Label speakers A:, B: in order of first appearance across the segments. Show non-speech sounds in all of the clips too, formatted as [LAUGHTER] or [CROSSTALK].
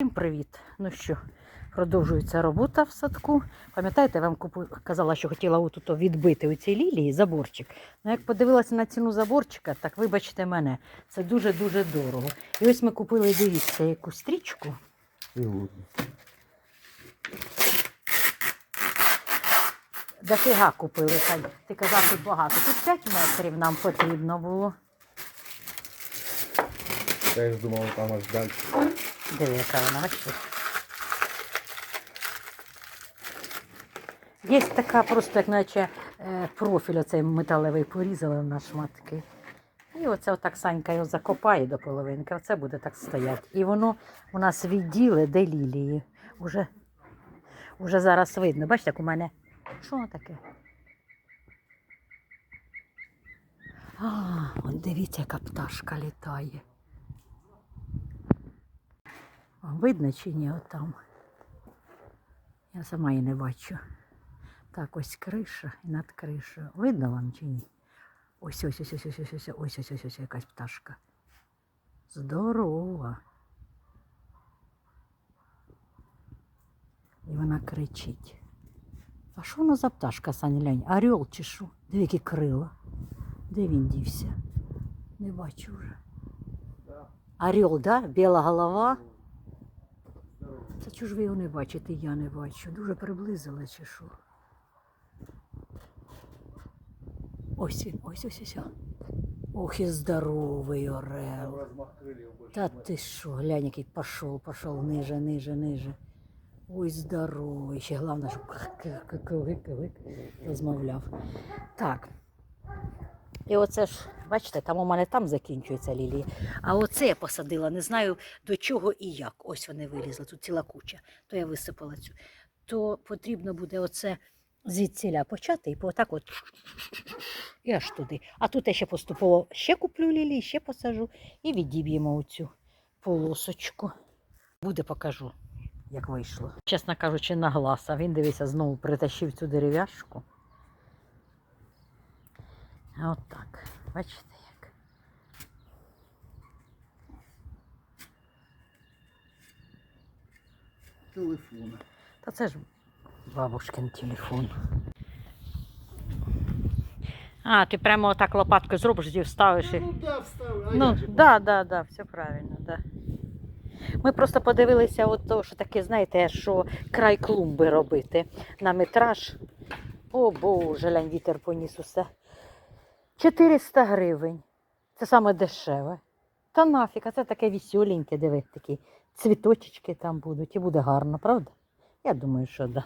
A: Всім привіт! Ну що, продовжується робота в садку. Пам'ятаєте, я вам купу... казала, що хотіла отут відбити у цій лілії заборчик. Ну, як подивилася на ціну заборчика, так вибачте мене, це дуже-дуже дорого. І ось ми купили, дивіться, яку стрічку. Дофіга купили, хай. Ти казав, тут багато. Тут 5 метрів нам потрібно було.
B: Я ж думав, там аж далі.
A: Диви, яка вона бачите? Є така просто, як наче е, профіль оцей металевий порізали на шматки. І оце отак Санька його закопає до половинки, оце буде так стояти. І воно у нас відділи, де лілії. Уже, уже зараз видно. Бачите, як у мене. Що воно таке? А, от дивіться, яка пташка літає. Видно чи ні отам? Я сама її не бачу. Так, ось криша і над кришею. Видно вам чи ні? Ось ось ось ось ось ось ось ось ось ось ось якась пташка. Здорова. І вона кричить. А що воно за пташка, Саня Лянь? Орел чи що? Диви, які крила. Де він дівся? Не бачу вже. Орел, да? Біла голова. Та чого ж ви його не бачите, я не бачу. Дуже приблизили чи що. Ось він, ось ось ось. Ох і здоровий орел. Та ти що, глянь, який пішов, пішов ниже, ниже, ниже. Ой, здоровий. Ще головне, [LAUGHS] кик-кик-кик-кик розмовляв. Так. І оце ж, бачите, там у мене там закінчується лілія. А оце я посадила, не знаю до чого і як. Ось вони вилізли, тут ціла куча. То я висипала цю. То потрібно буде оце звідсіля почати і отак от і аж туди. А тут я ще поступово ще куплю лілії, ще посажу і відіб'ємо оцю полосочку. Буде покажу, як вийшло. Чесно кажучи, на глаз, а він дивися, знову притащив цю дерев'яшку. От так. Бачите як.
B: Телефон.
A: Та це ж бабушкин телефон. А, ти прямо отак лопаткою зробиш і вставиш. і-
B: Ну да, вставив. А
A: Ну,
B: як же
A: да, да, да, все правильно, да. Ми просто подивилися, от то, що таке, знаєте, що край клумби робити на метраж. О Боже, лянь, вітер поніс усе. 400 гривень. Це саме дешеве. Та нафіг, це таке веселеньке, диви, такі цвіточечки там будуть. І буде гарно, правда? Я думаю, що. Да.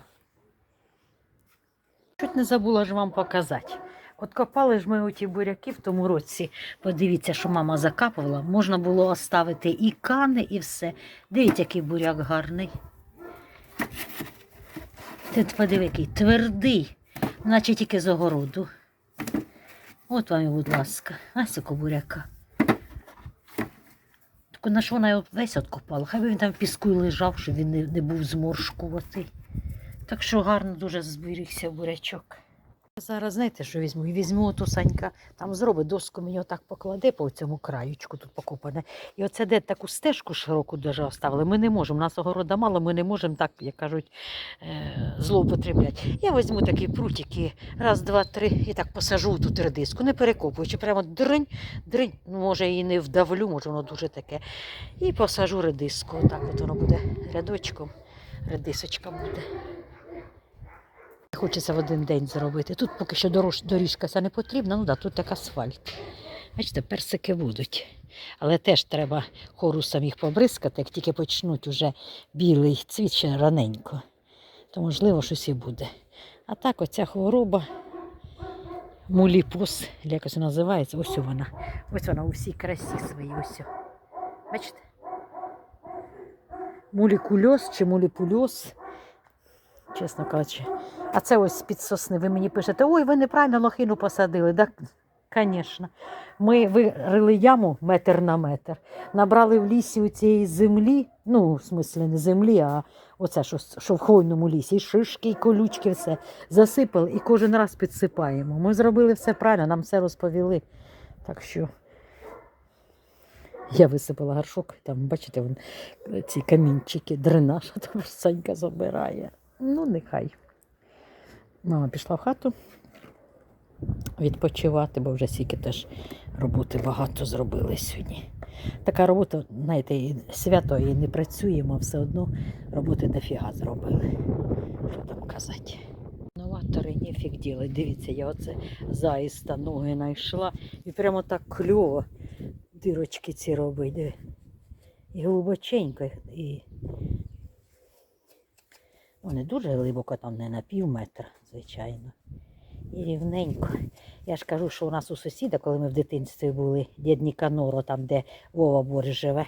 A: Чуть не забула ж вам показати. От копали ж ми оті буряки в тому році. Подивіться, що мама закапувала. Можна було оставити і кани, і все. Дивіться, який буряк гарний. Ти подиви, який твердий, наче тільки з огороду. От вам, будь ласка, ось якого буряка. Так на що вона його весь откопала? Хай би він там в піску і лежав, щоб він не, не був зморшкуватий. Так що гарно дуже зберігся бурячок. Зараз знаєте, що візьму? І Візьму оту Санька, там зробить доску, мені отак покладе по цьому краючку тут покопане. І оце де таку стежку широку дуже оставили. Ми не можемо. У нас огорода мало, ми не можемо так, як кажуть, е, злоупотребляти. Я візьму такі прутики, раз, два, три, і так посажу тут редиску, не перекопуючи, прямо дринь, дринь. Ну, може, її не вдавлю, може, воно дуже таке. І посажу редиску. Отак от воно буде рядочком. Редисочка буде. Хочеться в один день зробити. Тут поки що дорож, доріжка ця не потрібна, ну да, тут так асфальт. Бачите, персики будуть. Але теж треба хорусом їх побризкати, як тільки почнуть уже білий цвіт ще раненько, то можливо щось і буде. А так оця хвороба, муліпус, якось називається, ось вона. Ось вона у всій красі своїй. Ось. Бачите? Мулікульоз чи муліпульоз, чесно кажучи. А це ось з-під сосни. Ви мені пишете, ой, ви неправильно лохину посадили. Так, звісно. Ми вирили яму метр на метр, набрали в лісі у цієї землі, ну, в смислі не землі, а оце, що, що в хвойному лісі, і шишки, і колючки, все. Засипали і кожен раз підсипаємо. Ми зробили все правильно, нам все розповіли. Так що Я висипала горшок, там, бачите, вон, ці камінчики, дренаж, [LAUGHS] там Санька забирає. Ну, нехай. Мама пішла в хату відпочивати, бо вже стільки теж роботи багато зробили сьогодні. Така робота, знаєте, свято і не працюємо, все одно роботи дофіга зробили. Що там казати? Новатори ніфіг ділить. Дивіться, я оце заїста ноги знайшла і прямо так кльово дирочки ці робить. І глибоченько, і не дуже глибоко, там не на пів метра, звичайно. І рівненько. Я ж кажу, що у нас у сусіда, коли ми в дитинстві були, дід Ніканоро, там, де Вова Борщ живе,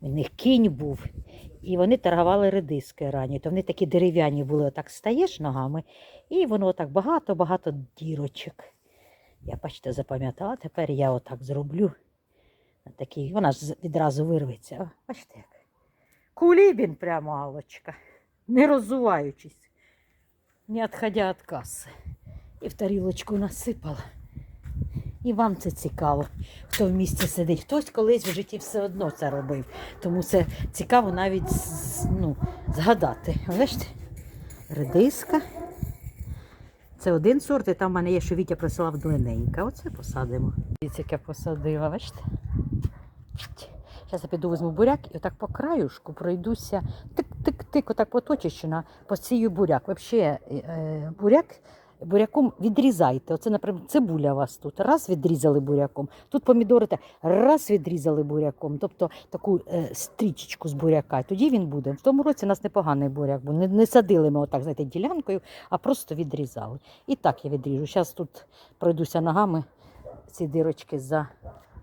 A: у них кінь був, і вони торгували редиски рані. То вони такі дерев'яні були, отак стаєш ногами, і воно отак багато-багато дірочок. Я, бачите, запам'ятала, тепер я отак зроблю. Такий, вона ж відразу вирветься. Бачите як. Кулібін прямо Аллочка, не розуваючись, не відходя від каси. І в тарілочку насипала. І вам це цікаво, хто в місті сидить. Хтось колись в житті все одно це робив. Тому це цікаво навіть ну, згадати. Бачите? Редиска. Це один сорт, і там в мене є, що Вітя присилав длинненька. Оце посадимо. Дивіться, яке посадила, бачите? Зараз я піду візьму буряк і отак по краюшку пройдуся. Тик-тик-тик, отак поточечна, посію буряк. Взагалі, е, буряк буряком відрізайте. Оце, наприклад, цибуля у вас тут. Раз відрізали буряком. Тут помідори та раз відрізали буряком. Тобто таку е, стрічечку з буряка. Тоді він буде. В тому році у нас непоганий буряк, бо не, не садили ми отак, знаєте, ділянкою, а просто відрізали. І так я відріжу. Зараз тут пройдуся ногами, ці дирочки за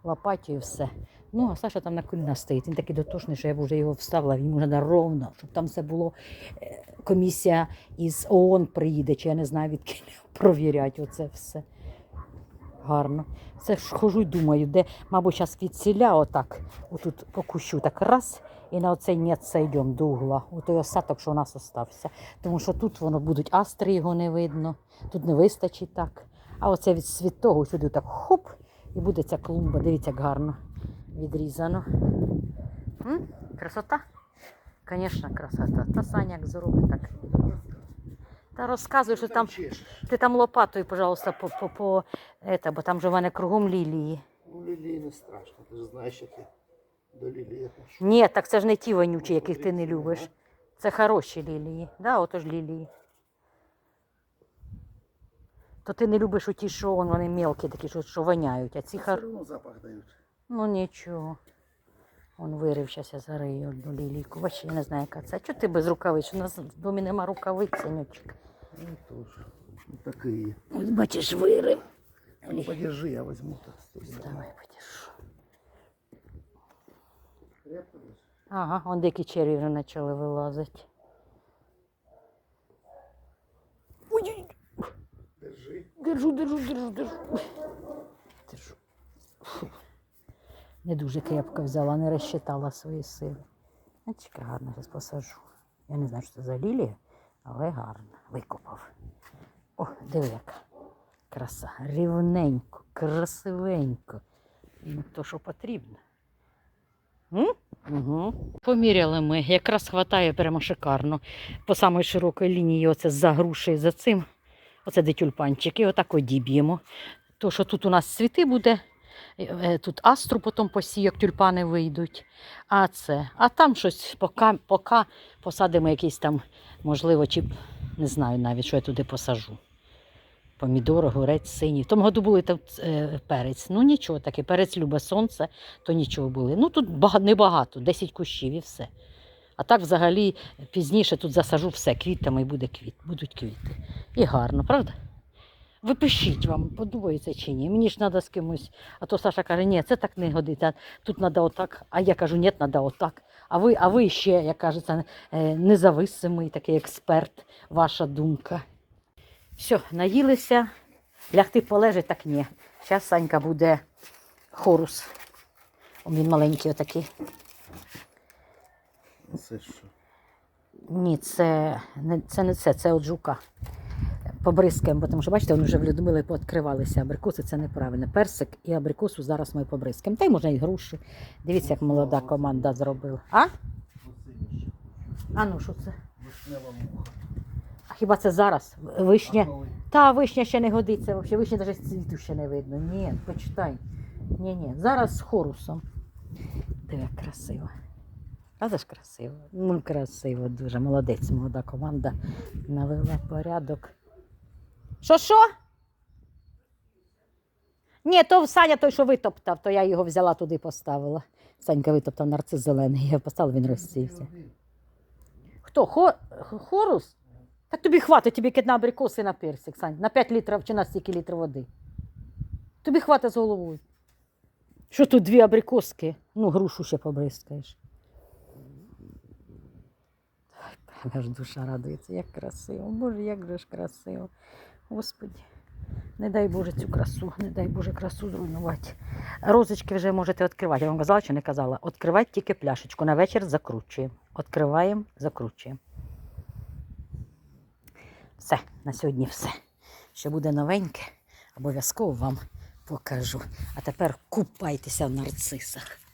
A: лопатю і все. Ну, а Саша там на колінах стоїть. Він такий дотошний, що я б вже його вставила, йому треба ровно, щоб там все було. е, Комісія із ООН приїде, чи я не знаю, відки провірять оце все. Гарно. Це ж хожу й думаю, де, мабуть, зараз від ціля отак, отут по кущу так раз, і на оцей м'яце йдемо до угла. Отой осадок, що у нас остався. Тому що тут воно будуть астри, його не видно, тут не вистачить так. А оце від святого сюди так хоп, і буде ця клумба. Дивіться, як гарно відрізано. М? Красота? Звісно, красота. Та Саня як зробить так. Та розказуй, що там. Ти там лопатою, пожалуйста, по, по, по это, бо там же в мене кругом лілії.
B: Ну, лилии не страшно, ты же знаешь, як я до лилии отношусь.
A: Ні, так це ж не ті вонючі, яких ти не любиш. Це хороші лілії. Да, ото ж лілії. То ти не любиш оті, що вон, вони мелкі такі, що, що воняють, а ці
B: Все
A: хар...
B: равно запах дают.
A: Ну нічого. Он вирив, зараз я зарию одну лілійку. Я не знаю, яка це. Чого ти без рукавиць? У нас в домі нема рукавиць, синочок.
B: Ну, тоже. Вот такие.
A: Ось бачиш, вирив.
B: Ну, подержи, я возьму так.
A: Давай подержу.
B: Крепко.
A: Ага, он дикі черві вже почали вилазити.
B: Держи.
A: держу, держу, держу. Держу. Не дуже крепко взяла, не розчитала свої сили. Бачите, гарно зараз посажу. Я не знаю, що це за лілія, але гарно. Викопав. О, диви яка. Краса. Рівненько, красивенько. Ну, то, що потрібно. Угу. Поміряли ми, якраз хватає прямо шикарно. По самій широкій лінії оце за грушею, за цим. Оце де тюльпанчики, отак одіб'ємо. То, що тут у нас цвіти буде, тут астру потім посію, як тюльпани вийдуть. А це, а там щось поки, поки посадимо якийсь там, можливо, чи не знаю навіть, що я туди посажу. Помідор, огурець, синій. В тому году були там е, перець. Ну нічого таке, перець любе сонце, то нічого були. Ну тут небагато, 10 кущів і все. А так взагалі пізніше тут засажу все квітами і буде квіт, будуть квіти. І гарно, правда? Ви пишіть вам, подобається чи ні. Мені ж треба з кимось. А то Саша каже, ні, це так не годиться. Тут треба отак. А я кажу, ні, треба отак. А ви, а ви ще, як кажеться, е, независимий такий експерт, ваша думка. Все, наїлися, лягти полежать, так ні. Зараз Санька буде хорус. Він маленький отакий.
B: Це що?
A: Ні, це не це, не це, це от жука. Побризкаємо, бо тому що бачите, вони вже в Людмили пооткривалися абрикоси, це неправильно. Персик і абрикосу зараз ми побризкаємо. Та й можна і груші. Дивіться, як молода команда зробила. А? А ну що це? А хіба це зараз? Вишня? Та вишня ще не годиться, взагалі вишня навіть цвіту ще не видно. Ні, почитай. Ні, ні. Зараз з хорусом. Диви, красиво. Правда ж красиво? Ну, красиво, дуже. Молодець, молода команда. Навела порядок. Що, що? Ні, то Саня той, що витоптав, то я його взяла туди поставила. Санька витоптав нарцис зелений, я поставила, він розсівся. Хто? Хо... Хорус? Так тобі хватить, тобі кидна абрикоси на персик, Сань. На 5 літрів чи на стільки літрів води. Тобі хватить з головою. Що тут дві абрикоски? Ну, грушу ще побризкаєш. Аж душа радується, як красиво. Боже, як же ж красиво. Господи, не дай Боже цю красу, не дай Боже красу зруйнувати. Розочки вже можете відкривати. Я вам казала чи не казала? Відкривати тільки пляшечку. На вечір закручуємо. Відкриваємо, закручуємо. Все, на сьогодні все. Що буде новеньке, обов'язково вам покажу. А тепер купайтеся в нарцисах.